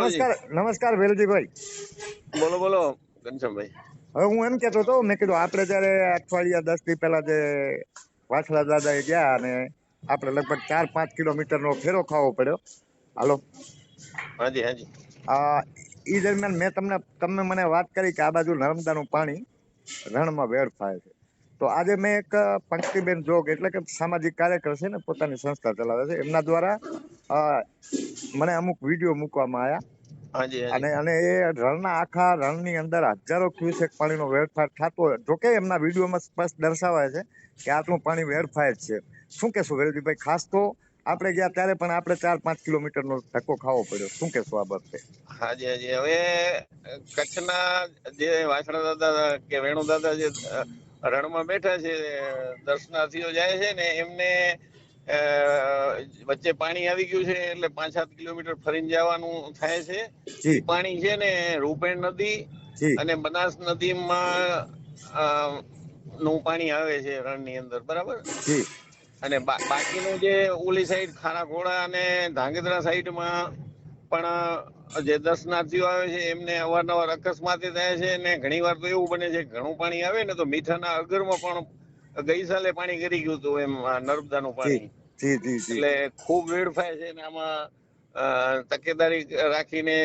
નમસ્કાર નમસ્કાર વેલજીભાઈ. બોલો બોલો ઘનશ્યામભાઈ. હવે હું એમ કેતો હતો મેં કીધું આપણે જયારે અઠવાડિયા દસથી પહેલા જે વાછડા એ ગયા અને આપણે લગભગ ચાર પાંચ કિલોમીટર નો ફેરો ખાવો પડ્યો. હાલો. હાજી હાજી. આ ઈ દરમિયાન મેં તમને તમે મને વાત કરી કે આ બાજુ નર્મદાનું પાણી રણમાં વેડફાય છે. તો આજે મેં એક પંક્તિબેન જોગ એટલે કે સામાજિક કાર્યકર છે ને પોતાની સંસ્થા ચલાવે છે. એમના દ્વારા મને અમુક વીડિયો મૂકવામાં આવ્યા અને અને એ રણના આખા રણની અંદર હજારો ક્યુસેક પાણીનો વેડફાટ થતો હોય. જોકે એમના વિડીયોમાં સ્પષ્ટ દર્શાવાય છે કે આટલું પાણી વેડફાય છે. શું કહેશો વેલજીભાઈ ખાસ તો આપણે ગયા ત્યારે પણ આપણે ચાર પાંચ કિલોમીટર નો ધક્કો ખાવો પડ્યો. શું કેશો આ બાબતે? હાજી હાજી. હવે કચ્છના જે વાછડા દાદા કે વેણુ દાદા જે રણમાં બેઠા છે દર્શનાર્થીઓ જાય છે ને એમને વચ્ચે પાણી આવી ગયું છે એટલે પાંચ સાત કિલોમીટર ફરીને જવાનું થાય છે. પાણી છે ને રૂપેણ નદી અને બનાસ નદીમાં નું પાણી આવે છે રણની અંદર બરાબર? અને બાકીનું જે ઓલી સાઈડ ખાનાખોડા અને ધાંગધ્રા સાઈડમાં પણ જે દર્શનાર્થીઓ આવે છે એમને અવારનવાર અકસ્માતે થાય છે અને ઘણી વાર તો એવું બને છે ઘણું પાણી આવે ને તો મીઠાના અગરમાં પણ ગઈ સાલે પાણી કરી ગયું હતું એમ નર્મદાનું પાણી. એટલે ખૂબ વેડફાય છે ને આમાં તકેદારી રાખીને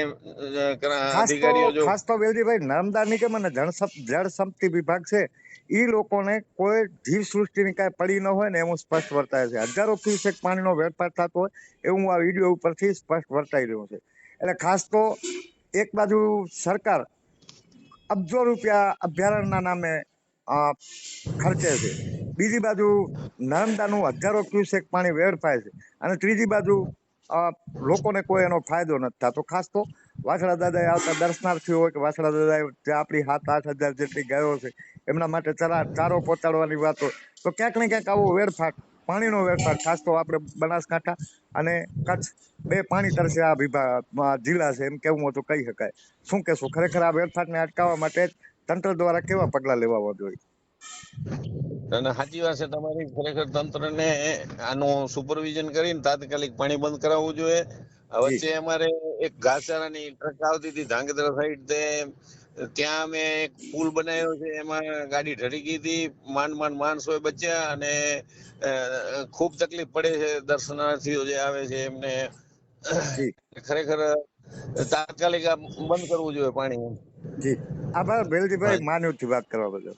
ખાસ અધિકારીઓ તો જો ખાસ તો વેલજીભાઈ નર્મદા નિગમ અને જળ સંપત્તિ વિભાગ છે એ લોકોને કોઈ જીવ સૃષ્ટિની કાંઈ પડી ન હોય ને એવું સ્પષ્ટ વર્તાય છે. હજારો ક્યુસેક પાણીનો વેડફાટ થતો હોય એવું આ વીડિયો ઉપરથી સ્પષ્ટ વર્તાઈ રહ્યું છે. એટલે ખાસ તો એક બાજુ સરકાર અબજો રૂપિયા અભયારણ્યના નામે ખર્ચે છે. બીજી બાજુ નર્મદાનું હજારો ક્યુસેક પાણી વેડફાય છે. અને ત્રીજી બાજુ લોકોને કોઈ એનો ફાયદો નથી થતો. ખાસ તો વાછડા દાદાએ આવતા દર્શનાર્થીઓ હોય કે વાછડા દાદાએ જે આપણી સાત આઠ હજાર જેટલી ગાયો છે, એમના માટે ચરા ચારો પહોંચાડવાની વાત હોય, તો ક્યાંક ને ક્યાંક આવો વેરફાટ પાણીનો વેરફાટ ખાસ તો આપણે બનાસકાંઠા અને કચ્છ બે પાણી તરસે આ વિભાગ જિલ્લા છે, એમ કેવું હતું કહી શકાય. શું કહેશું? ખરેખર આ વેરફાટને અટકાવવા માટે તંત્ર દ્વારા કેવા પગલાં લેવા જોઈએ? અને સાચી વાત છે તમારી ખરેખર તંત્રને આનું સુપરવિઝન કરીને તાત્કાલિક પાણી બંધ કરાવવું જોઈએ. વચ્ચે અમારે એક ઘાસચારાની ટ્રક આવતી હતી ધાંગધ્રા સાઈડ તે ત્યાં અમે એક પુલ બનાવ્યો છે એમાં ગાડી ઢળી ગઈ હતી માંડ માંડ માણસો બચ્યા અને ખૂબ તકલીફ પડે છે દર્શનાર્થીઓ જે આવે છે એમને ખરેખર તાત્કાલિક બંધ કરવું જોઈએ પાણી. જી. આભાર બેલજીભાઈ માનવથી વાત કરવા બદલ.